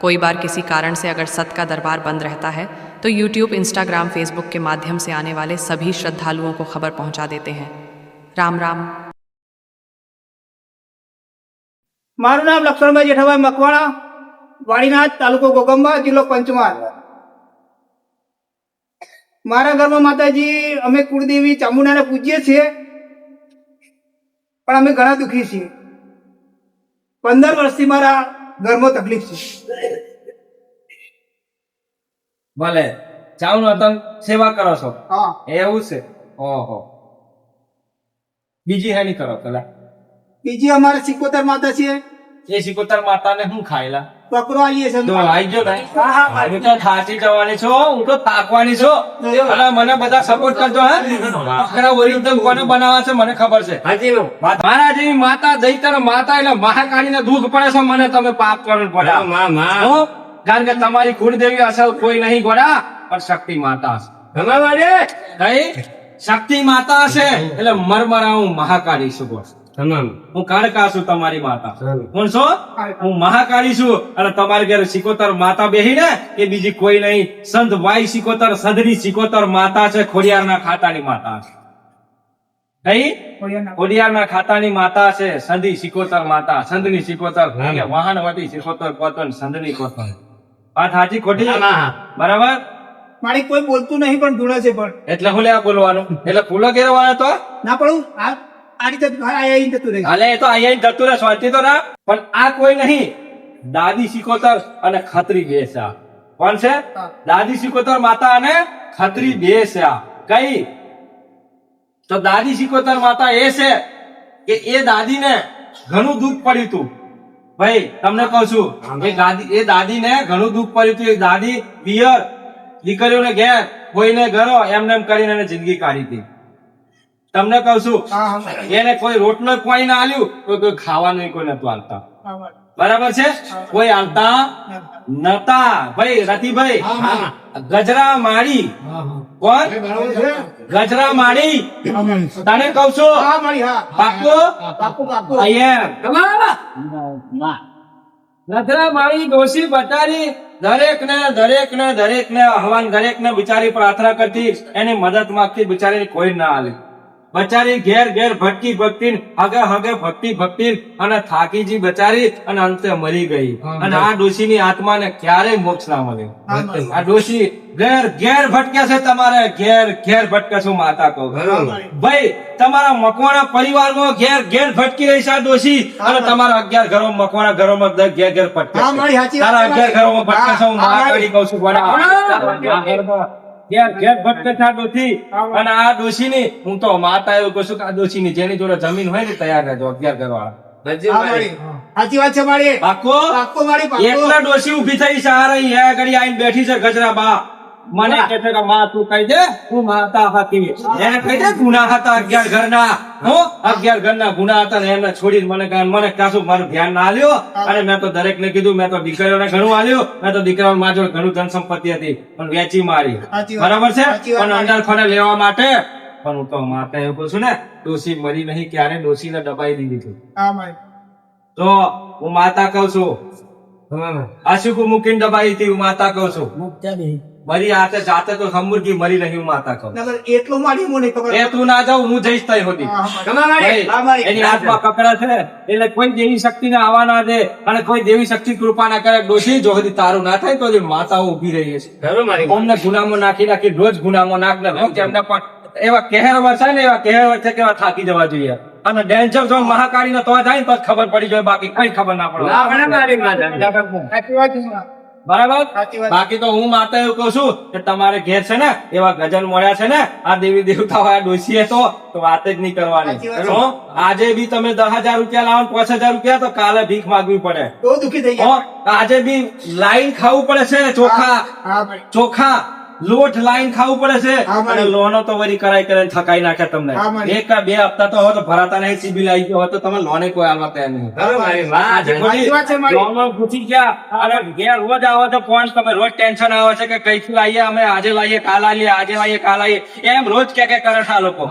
कोई बार किसी कारण से अगर सत का दरबार बंद रहता है तो यूट्यूब इंस्टाग्राम फेसबुक के माध्यम से आने वाले सभी श्रद्धालुओं को खबर पहुंचा देते हैं राम राम મારું નામ લક્ષ્મણભાઈ જેઠાભાઈ મકવાણા વાડીનાથ તાલુકો ગોગંબા જિલ્લો પંચમહાલ મારા ઘરમાં માતાજી અમે કુળદેવી ચામુંડાને પૂજીએ છીએ પણ અમે ઘણા દુઃખી છીએ પંદર વર્ષથી મારા ઘરમાં તકલીફ છે. ભલે. ચાઉ નો તમ સેવા કરો છો. હા. એવું છે? ઓહો. બીજી હેની કરો પેલા. બીજી અમારે સિકોતર માતા છે. એ સિકોતર માતાને હું ખાયલા? બકરો આવીએ છે. તો આઈ ગયો ને હા, હા, હા. હું. તો થાકી જવાની છો હું તો થાકવાની છો. અને મને બધા સપોર્ટ કરજો હે. આખરા ઓરિજિનલ કોને બનાવવા છે મને ખબર છે. મારા જેવી માતા દૈતર માતા એટલે મહાકાળી ને દુઃખ પડે છે મને તમે પાપ કરવું પડે. હો? કારણ કે તમારી કુળદેવી અસલ કોઈ નહીં ગોડા પણ શક્તિ માતા છે? શક્તિ માતા છે એટલે મરમરા હું મહાકાળી છું. બોસ હું કાળકા છું તમારી માતા. કોણ છો? હું મહાકાળી છું અને તમારી ઘરે સિકોતર માતા બેહી ને એ બીજી કોઈ નહીં. સંત વાઈ સિકોતર સંધની સિકોતર માતા છે ખોડિયારના ખાતાની માતા છે. ખોડિયારના ખાતાની માતા છે સંધી સિકોતર માતા. સંધની સિકોતર. વાહનવટી સિકોતર કોતન સંધની કોતન વાત સાચી ખોટી? બરાબર? મારી કોઈ બોલતું નહીં પણ ધૂણે છે પણ. એટલે હું લેવા બોલવાનું? એટલે ફૂલો ઘેરવાના તો? ના પડું આ આ રીતે આ જતું રહે હાલે એ તો અહીંયા જતું રહે શાંતિ તો ના. પણ આ કોઈ નહીં. દાદી સિકોતર અને ખત્રી બે કોણ છે? દાદી સિકોતર માતા અને ખત્રી બે કઈ? તો દાદી સિકોતર માતા એ છે કે એ દાદીને ઘણું દુઃખ પડ્યું હતું. ભાઈ તમને કહું છું એ દાદી એ દાદીને ઘણું દુઃખ પડ્યું હતું. એ દાદી પિયર દીકરીઓને ઘેર કોઈને ઘરો એમને એમ કરીને જિંદગી કાઢી હતી. તમને કહું છું એને કોઈ રોટલો પાણી ના આલ્યું તો કોઈ ખાવાનું કોઈ નતું આલતા. બરાબર છે? કોઈ આલતા નતા. ભાઈ રતિભાઈ ગજરા માળી કોણ? ગજરા માળી તને કહું છું પાકો મળી હા. પાક્કો? પાકું પાકું ગજરા માળી ડોસી બટારી દરેક ને દરેક ને દરેક ને આહવાન દરેક ને બિચારી પ્રાર્થના કરતી. એની મદદ માંગતી બિચારી કોઈ ના આલે. બચારી ઘેર ઘેર ભટકી ભક્તિ હગે હગે ભક્તિ ભક્તિ અને થાકીજી બચારી અને અંતે મરી ગઈ. અને આ ડોશીની આત્માને ક્યારેય મોક્ષ ના મળે. આ ડોશી ઘેર ઘેર ભટકે છે તમારે ઘેર ઘેર ભટકે છો માતા કહું. ભાઈ તમારા મકવાણા નો ઘેર ઘેર ભટકી રહી છે આ ડોશી. અને તમારા અગિયાર ઘરો મકવાણા ઘરો માં ઘેર ઘેર ભટકે તારા અગિયાર ઘરો માં ભટકે છે હું મહાકાળી કહું છું ઘેર ઘેર ભટકે છે આ ડોશી અને ડોશીની હું તો માતા એવું કહું છું કે આ ડોશીની જેની જોડે જમીન હોય ને તૈયાર રહેજો અગિયાર ઘરવાળા. સાચી વાત છે મારી. પાકો પાકું મારી એકલા ડોશી ઊભી થઈ છે આ રહી હે ઘડી આઈને બેઠી છે ગજરા બા મને કે છે કે માં તું કહી દે હું માતા હતી એને કહી દે ગુના હતા અગિયાર ઘરના. હો? અગિયાર ઘરના ગુના હતા ને એમને છોડી મને કહે મને કાશું મારું ધ્યાન ના આલ્યો? અને મેં તો દરેક ને કીધું મેં તો દીકરીઓને ઘણું આલ્યું. મેં તો દીકરાઓ માં જોડે ઘણું ધન સંપત્તિ હતી પણ વેચી મારી. બરાબર છે? પણ અંદર ખોને લેવા માટે. પણ હું તો માતા એવું કહું છું ને ડોસી મરી નહીં ક્યારે? ડોશીને દબાઈ દીધી હતી. તો હું માતા કહું છું. આશુકુ મૂકીને દબાઈ હતી? હું માતા કહું છું. મરી હાથે જાતે તો સમૃદ્ધિ મરી રહી માતા કહું એટલું મારી હું નહીં એ તું ના જાઉં હું જઈશ તઈ હોતી. એની હાથમાં કપડા છે એટલે કોઈ દેવી શક્તિ ને આવવા ના દે અને કોઈ દેવી શક્તિ કૃપા ના કરે ડોસી જો હજી તારું ના થાય તો જે માતાઓ ઊભી રહી છે અમને ગુનામાં નાખી નાખી રોજ ગુનામાં નાખ ને રોજ એમને પણ એવા કહેર વરસાય ને એવા કહેર વચ્ચે કેવા થાકી જવા જોઈએ અને ડેન્જર જો મહાકાળી નો તો જાય ને તો ખબર પડી જાય બાકી કઈ ખબર ના પડે બરાબર? બાકી તો હું માતા એવું કહું છું કે તમારે ઘેર છે ને એવા ગજન મળ્યા છે ને આ દેવી દેવતા વાળા ડોસીએ તો તો વાત જ નહીં કરવાની? આજે બી તમે દસ હજાર રૂપિયા લાવો પાંચ હજાર રૂપિયા તો કાલે ભીખ માંગવી પડે. બહુ દુખી થઈ ગયા. આજે બી લાઈન ખાવું પડે છે ચોખા. ચોખા. લોટ લાઈન ખાવું પડે છે. અને લોનો તો વરી કરાઈ કરે થકાઈ નાખે તમને. એક કા બે હપ્તા તો હવે તો ભરાતા નહીં સિબિલ આવી ગયો હોય તો તમે લોને કોઈ આવવા તૈયાર નહીં. આજે સાચી વાત છે ખોટી મારી. લોનમાં ઘૂસી ગયા. અને ઘેર રોજ આવો તો ફોન તમે રોજ ટેન્શન આવે છે કે કઈથી લાવીએ અમે આજે લાવીએ કાલ આવીએ આજે લાવીએ કાલ આવીએ એમ રોજ કે કે કરે છે આ લોકો.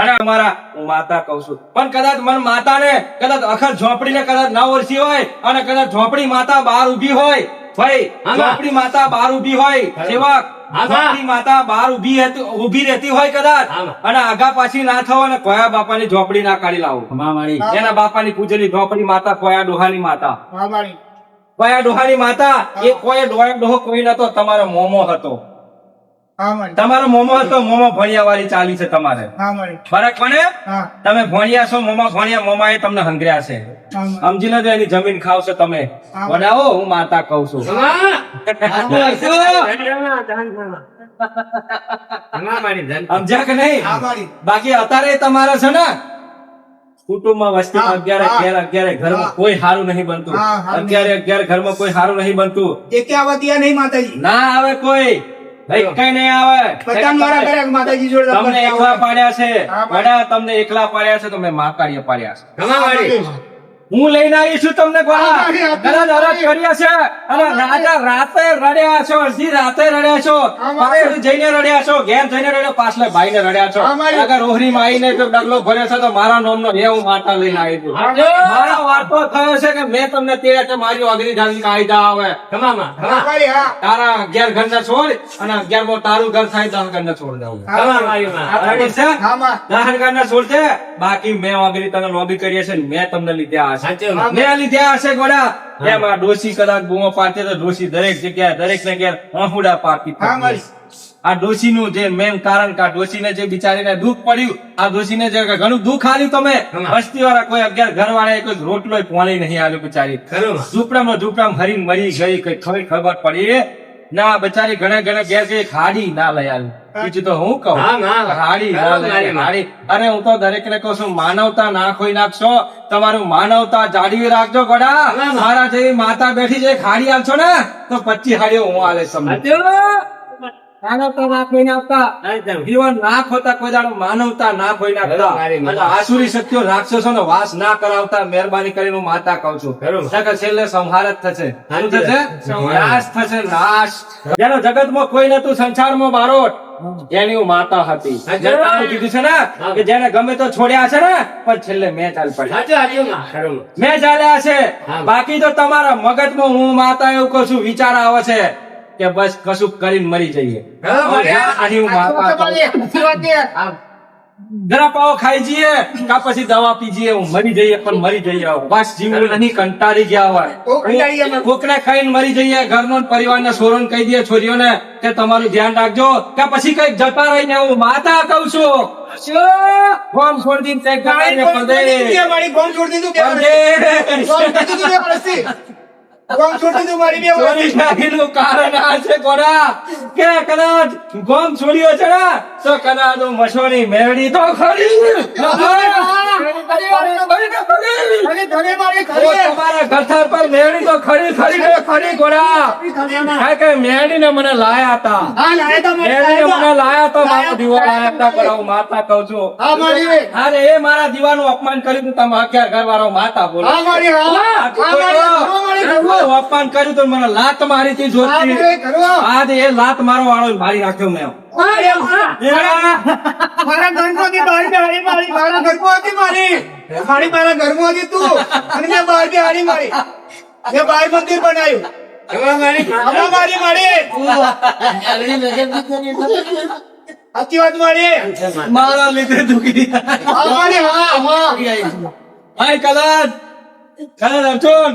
અને અમારા હું માતા કહું છું. પણ કદાચ મન માતા ને કદાચ અખર ઝોપડી ને કદાચ ના ઓળખી હોય અને કદાચ ઝોપડી માતા બહાર ઊભી હોય ભાઈ માતા બહાર ઊભી હોય સેવક ઝોપડી માતા બહાર ઊભી ઊભી રહેતી હોય કદાચ. અને આગા પાછી ના થવો અને કોયા બાપાની ઝોપડી ના કાઢી લાવો. એના બાપાની પૂજેલી ઝોપડી માતા કોયા ડોહાની માતા? કોયા ડોહાની માતા? એ કોઈ ડોહા ડોહો કોઈ નતો તમારો મોમો હતો. તમારો મોમો હતો મોમો ભણિયા વાળી ચાલી છે તમારે. ફરક પડે? તમે ભણિયા છો મોમા ભણિયા મોમા એ તમને હંગર્યા છે. સમજી લેજો એની જમીન ખાવ છો તમે બનાવો હું માતા કઉ છું. સમજ્યા કે નહીં? બાકી અત્યારે તમારા છે ને કુટુંબમાં વસ્તી અગિયાર અગિયારે અગિયાર ઘરમાં કોઈ સારું નહીં બનતું. અત્યારે અગિયારે ઘરમાં કોઈ સારું નહીં બનતું. કે આવા દિયા નહીં માતાજી? ના આવે કોઈ. કઈ નહીં આવે. માતાજી જોડે તમને એકલા પાડ્યા છે. તમને એકલા પાડ્યા છે તમે માકાડીએ પાડ્યા છે. હા, લઈને આવી છું તમને કર્યા છે અને રાજા રાતે રડ્યા છો અડધી રાતે રડ્યા છો. પાછળ જઈને રડ્યા છો ઘેર જઈને રડ્યા પાછલે ભાઈને રડ્યા છો. અગર રોહરી માં આવીને જો ડગલો ભર્યો છે તો મારા નામનો એ હું માતા લઈને આવી છું. મારો વાર્તો થયો છે કે મેં તમને તે રીતે મારી અગ્નિ ધારી કાયદા આવે તારા અગિયાર ઘર ને છોડ અને અગિયારમાં તારું ઘર થાય દસ ઘર ને છોડ દઉં દસ ઘર ને છોડ છે? બાકી મેં અગ્નિ તને લોબી કરી છે મેં તમને લીધે હશે હા, મેં લીધા હશે ગોડા. એમ આ ડોશી કદાચ બૂમો પાડતી તો ડોશી દરેક જગ્યાએ દરેક ને ઘેર આહુડા પાડતી હા, થતી. મારી. જે મેન કારણ કે આ ડોશીને જે બિચારીને દુઃખ પડ્યું આ ડોશીને જે ઘણું દુઃખ આવ્યું તમે. વસ્તી વાળા કોઈ અગિયાર ઘર વાળા કોઈ રોટલો પોણી નહીં આવ્યો બિચારી. ઝૂંપડામાં ઝૂંપડામાં હરીને મરી ગઈ કઈ ખબર ખબર પડી. ના બચારી ઘણા ઘણા કે છે ખાડી ના લઈ આવી. બીજું તો હું કહું. હાડી ના લઈ. હાડી. અરે હું તો દરેક ને કહું છું માનવતા ના ખોઈ નાખશો. તમારું માનવતા જાળવી રાખજો ગોડા. મારા જેવી માતા બેઠી છે ખાડી આલશો ને તો પચી હાડીઓ હું આલે તમને માનવતા ના ખોઈ નાખતા જીવન ના ખોતા કોઈ દાડો માનવતા ના ખોઈ નાખતા અને આસુરી શક્તિઓ રાક્ષસો નો વાસ ના કરાવતા મહેરબાની કરીને હું માતા કહું છું. છેલ્લે સંહાર જ થશે. શું થશે? નાશ થશે નાશ. જેનો જગતમાં કોઈ નતું સંસારમાં બારોટ એની હું. માતા હતી. કીધું છે ને કે જેને ગમે તો છોડ્યા છે ને પણ છેલ્લે મેં ચાલ પડી મેં ચાલ્યા છે. બાકી તો તમારા મગજમાં હું માતા એવું કહું છું વિચાર આવે છે. કે બસ કશું કરીને મરી જઈએ પાવ ખાઈ જઈએ કા પછી દવા પી જઈએ હું મરી જઈએ પણ મરી જઈએ બસ જીવવું નહીં કંટાળી ગયા હોય. કોકને ખાઈને મરી જઈએ ઘરનો ને પરિવારને સોરોને કહી દઈએ છોરીઓને કે તમારું ધ્યાન રાખજો કે પછી કંઈક જતા રહીને હું માતા કહું છું છોડી ગમે દીધું ગોમ છોડી. ગોમ છોડી મારી બે ચોરી નાખીનું કારણ આ છે ગોડા કે કદાચ ગોમ છોડ્યો છે ને તો કદાચ મસોની મેળડી તો ખરી. મારી તમારા ગથાર પર મેળી તો ખરી ખરી ને ખરી ગોડા કારણ કે મેળીને મને લાયા હતા. હા, લાયા તા મારી મેળીને લાયા મને લાયા તો મારો દીવો લાયા હતા પણ હું માતા કહું છું. હા, એ. મારા દીવાનું અપમાન કર્યું તું તમે અગિયાર ઘર વાળો માતા બોલો. મારી, મારી, મારી, અપમાન કર્યું તો મને લાત મારી થી હા, જોતી મારી, આજ એ લાત મારો વાળો મારી રાખ્યો મેં. અરે, મારા ગણપતિ મારી. મારા ગણપતિ હતી મારી મારા ઘરમાં હતી તું. અને મેં બહાર બેહાડી મારી. મેં બહાર મંદિર બનાવ્યું. મારી મારી. સાચી વાત મારી. મારા લીધે દુખી. ભાઈ કદાચ અર્જુન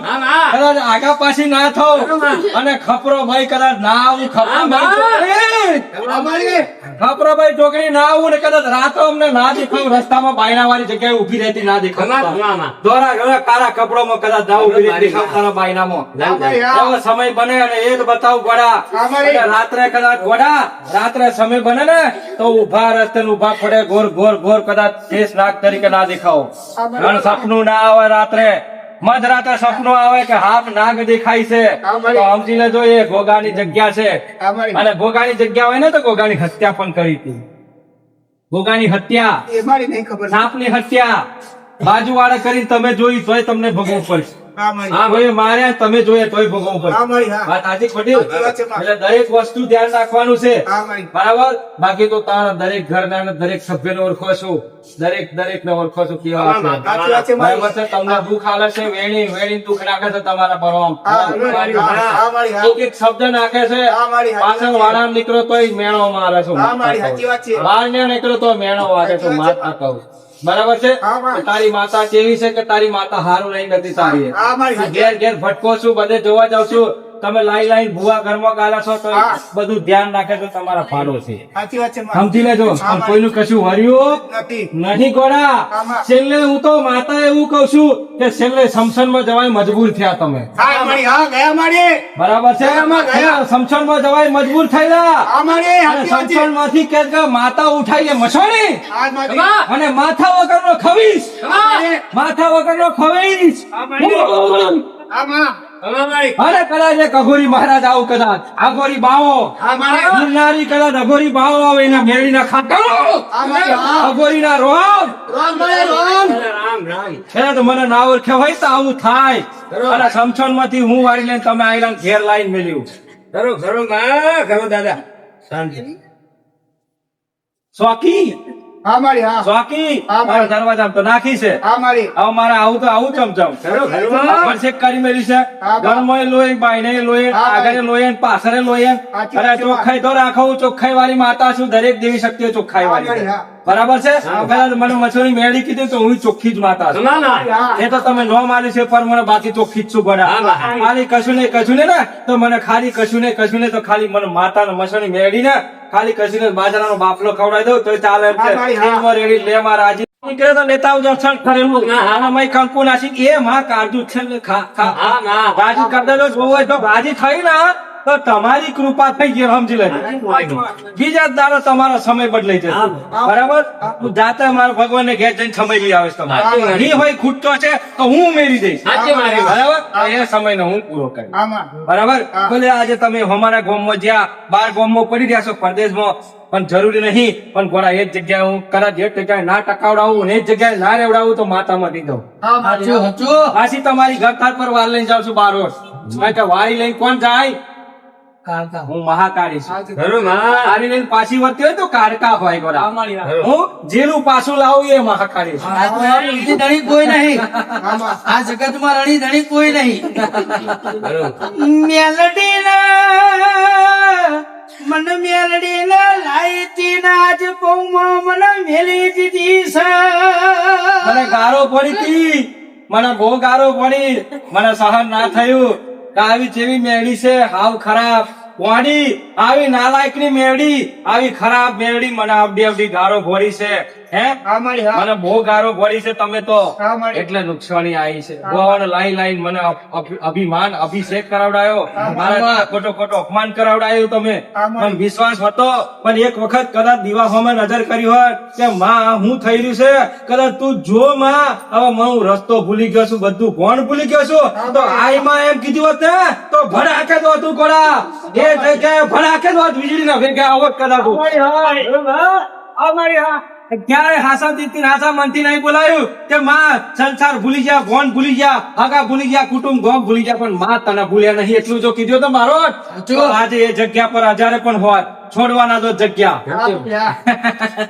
કદાચ આગા પાછી ના થાવ. અને ખપરો ભાઈ કદાચ ના આવું ખપરો ભાઈ હા, મારી. ખપરો ભાઈ. છોકરી ના આવું ને કદાચ રાતો અમને ના દેખાવ રસ્તામાં બાયણા વાળી જગ્યાએ ઊભી રહેતી ના દેખાવ દોરા ગળા કાળા કપડોમાં કદાચ ના ઊભી રહેતી. દેખાવ તારા બાયણામાં. હા, મારી, હા. એવો સમય બને અને એ જ બતાવું ગોડા. રાત્રે કદાચ ગોડા રાત્રે સમય બને ને તો ઊભા રસ્તે ને ઊભા પડે ગોર ગોર ગોર કદાચ શેષ નાગ તરીકે ના દેખાવો. હા, સપનું ના આવે રાત્રે. મધરાતે સપનું આવે કે હાફ નાગ દેખાય છે. તો સમજી લેજો એ ગોગાની જગ્યા છે. અને ગોગાની જગ્યા હોય ને તો ગોગાની હત્યા પણ કરી હતી. ગોગાની હત્યા. સાપની હત્યા. બાજુવાળા કરી તમે જોઈ તો તમને ભોગવું પડશે. હા ભાઈ માર્યા તમે જોઈએ તોય ભોગવવું વાત ખોટી. એટલે દરેક વસ્તુ ધ્યાન રાખવાનું છે. બરાબર? બાકી તો તારા દરેક ઘરના દરેક સભ્યને ઓળખો છો. દરેક દરેક ને ઓળખો છો. કેવા છે? બરાબર છે? તમને દુઃખ આલે છે વેણી વેણી દુઃખ નાખે છે તમારા પર એક એક શબ્દ નાખે છે. પાછળ વાળા નીકળો તોય મેળો મારે છો ને નીકળો તો મેળો વાગે છે. માતા કહું બરાબર છે? તારી માતા કેવી છે કે તારી માતા હારું રહી નથી સારી ઘેર ઘેર ભટકો છું બધે જોવા જાવ છું. તમે લાઈ લાઈ ભૂવા ઘરમાં ગાલા છો તો બધું ધ્યાન રાખે તો તમારા ફાળો છે. સાચી વાત છે મારી. સમજી લેજો. કોઈનું કશું હર્યું નથી. નહીં ગોળા છેલ્લે હું તો માતા એવું કઉ છું કે છેલ્લે સમસનમાં જવાય મજબૂર થયા તમે. હા મારી. હા ગયા મારી. બરાબર છે? સમસનમાં જવાય મજબૂર થયેલા. સમસણમાંથી કે માતા ઉઠાઈને મસોણી. અને માથા વગર નો ખવીશ હા વગર માથા વગરનો ખવીશ. આમાં માં. અરે કદાચ એક મહારાજ આવું કદાચ. અઘોરી બાવો. ગિરનારી કદાચ અઘોરી બાવો આવે એના મેળી ના ખાતા હા મારી હા અઘોરી ના રોમ. રામ મારી રામ. એને તો મને ના ઓળખ્યા હોય તો આવું થાય. અને સમસણમાંથી હું વારી લઈને તમે આઈલા ઘેર લાઈન મેળ્યું ખરો ખરો ખરો દાદા. શાંતિ. ચોકી હા મારી હા. ચોકી? મારા દરવાજા તો નાખી છે. હા મારી. હવે મારે આવું તો આવું ચમચમ ખરો ખરો કરી મેલી છે. ગણમોય લોહી બાયણે લોહી આગળ લોહી પાછળ લોહી અરે વાત છે, બા. ચોખ્ખાઈ તો રાખો ચોખ્ખાઈ વાળી માતા છું દરેક દેવી શક્તિઓ ચોખ્ખાઈ વાળી બરાબર છે? પેલા મને મછલી મેળી કીધું તો હું ચોખ્ખી જ માતા છું. ના ના. એ તો તમે ન માની છે પર મને બાકી ચોખ્ખી જ છું હા, મારી ખાલી કશું ને કશું ને ને તો મને ખાલી કશું ને કશું ને તો ખાલી મને માતા ને મસણી મેળી ને ખાલી કશું ને બાજરાનો બાફલો ખવડાવી દઉં તો ચાલે રેડી લે મારા રાજી નીકળે તો લેતા આવજો કરેલું આના મય કંકુ નાસી. એ માં કાઢું છે ને ખા ખા. હા ના કરી દેજો જોવું તો રાજી થઈ ને તો તમારી કૃપા થઈ ગઈ સમજી લેજો. બીજા દાડો તમારો સમય બદલાઈ જશે. બરાબર? હું જાતે મારા ભગવાનને ઘેર જઈને સમય લઈ આવીશ તમારે હા. હોય ખૂટતો છે તો હું ઉમેરી દઈશ. બરાબર? એ સમયને હું પૂરો કરીશ. બરાબર? ભલે આજે તમે અમારા ગામમાં જ્યાં બાર ગામમાં પડી રહ્યા છો પરદેશમાં પણ જરૂરી નહીં પણ ગોળા એ જ જગ્યાએ હું કદાચ એ જગ્યાએ ના ટકાવડાવું એ જ જગ્યાએ ના રેવડાવું તો માથામાં દઈ દઉં. પાછી તમારી ઘર પર વાર લઈને જાઉં છું બાર વર્ષ. મેં કે વારી લઈને કોણ જાય? હું મહાકાળી છું. ખરો માં લઈને પાછી વર્તી હોય તો કારકા હોય ગોરા. હું જેનું પાછું લાવું એ મહાકાળી છું. આ તો યાર રણી ધણી કોઈ નહીં. હા માં રણી ધણી કોઈ નહીં. ખરો. મેલડીના મન મેલડીના લાઈતી નાજ પૌમાં મને મેલી દીધી મને ગારો પડી હતી મને બહુ ગારો પડી. મને સહન ના થયું. આવી જેવી મેળી છે. હાવ ખરાબ. વાડી આવી નાલાયકની મેળી આવી ખરાબ મેળી મને આવડી આવડી ગારો ભોરી છે. હે? હા હા. મને બહુ ગારો ભરી છે તમે તો. એટલે નુકસાની આવી છે. ગોવાને લાઈ લાઈન મને અભિમાન અભિષેક કરાવડાયો. મારા ખોટો ખોટો અપમાન કરાવડાયો તમે. પણ વિશ્વાસ હતો. પણ એક વખત કદાચ દિવાહોમાં નજર કરી હોય કે માં હું થઈ રહ્યું છે. કદાચ તું જો માં. હવે હું રસ્તો ભૂલી ગયો છું. બધું કોણ ભૂલી ગયો છું. તો આઈ માં એમ કીધું હોત ને તો ભડાકે દો તું કોડા એ જગ્યાએ ભડાકે દો વીજળીના ભેગા આવત કદાચ ક્યારે હાસા દીતી હાસા મનથી નહીં બોલાયું કે માં સંસાર ભૂલી જા ગોન ભૂલી જા હગા ભૂલી જા કુટુંબ ગોમ ભૂલી જા પણ માં તને ભૂલ્યા નહીં એટલું જો કીધું તો મારો તો આજે એ જગ્યા પર હજારે પણ હોત છોડવાના તો જગ્યા. હા ને હા.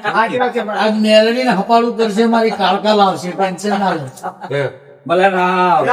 સાચી વાત છે મારી. આજ મેલડીને હપાડું કરશે મારી કાળકા લાવશે ટેન્શન ના ભલે રામ.